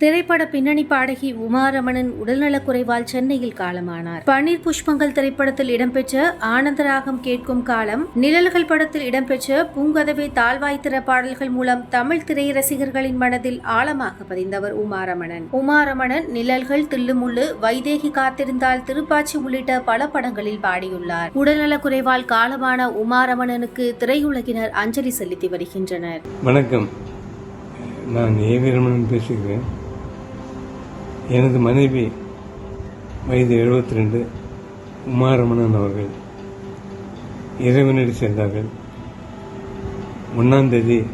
திரைப்பட பின்னணி பாடகி உமாரமணன் உடல்நலக்குறைவால் சென்னையில் காலமானார். பன்னீர் புஷ்பங்கள் திரைப்படத்தில் இடம்பெற்ற ஆனந்தராகம் கேட்கும் காலம் நிழல்கள் படத்தில் இடம்பெற்ற பூங்கதவை தாழ்வாய் திற பாடல்கள் மூலம் தமிழ் திரை ரசிகர்களின் மனதில் ஆழமாக பதிந்தவர் உமாரமணன். உமாரமணன் நிழல்கள் தில்லுமுள்ளு வைதேகி காத்திருந்தால் திருப்பாச்சி உள்ளிட்ட பல படங்களில் பாடியுள்ளார். உடல்நலக்குறைவால் காலமான உமாரமணனுக்கு திரையுலகினர் அஞ்சலி செலுத்தி வருகின்றனர். வணக்கம். நான் ஏ வீரமணன் பேசுகிறேன். எனது மனைவி வயது 72 ரெண்டு உமாரமணன் அவர்கள் இறைவனடி சேர்ந்தார்கள் ஒன்றாந்தேதி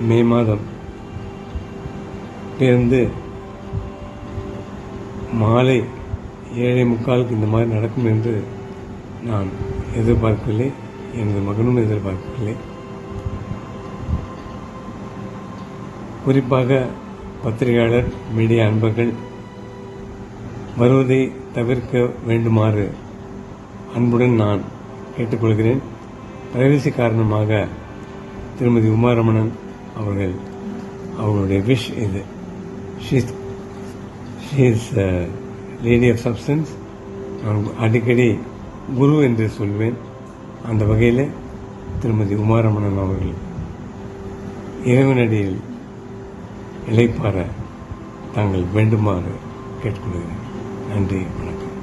மே மாதம். பிறந்து மாலை ஏழை முக்காலுக்கு இந்த மாதிரி நடக்கும் என்று நான் எதிர்பார்க்கவில்லை. எனது மகனும் எதிர்பார்க்கவில்லை. குறிப்பாக பத்திரிகையாளர் மீடியா அன்பர்கள் வருவதை தவிர்க்க வேண்டுமாறு அன்புடன் நான் கேட்டுக்கொள்கிறேன். பிரைவசி காரணமாக திருமதி உமாரமணன் அவர்கள் அவர்களுடைய விஷ் இது ஷீஸ் லேடி ஆஃப் சப்ஸ்டன்ஸ் நான் அடிக்கடி குரு என்று சொல்வேன். அந்த வகையில் திருமதி உமாரமணன் அவர்கள் இறைவனடியில் இழைப்பார தாங்கள் வேண்டுமாறு கேட்டுக்கொள்கிறேன் நன்றி வணக்கம்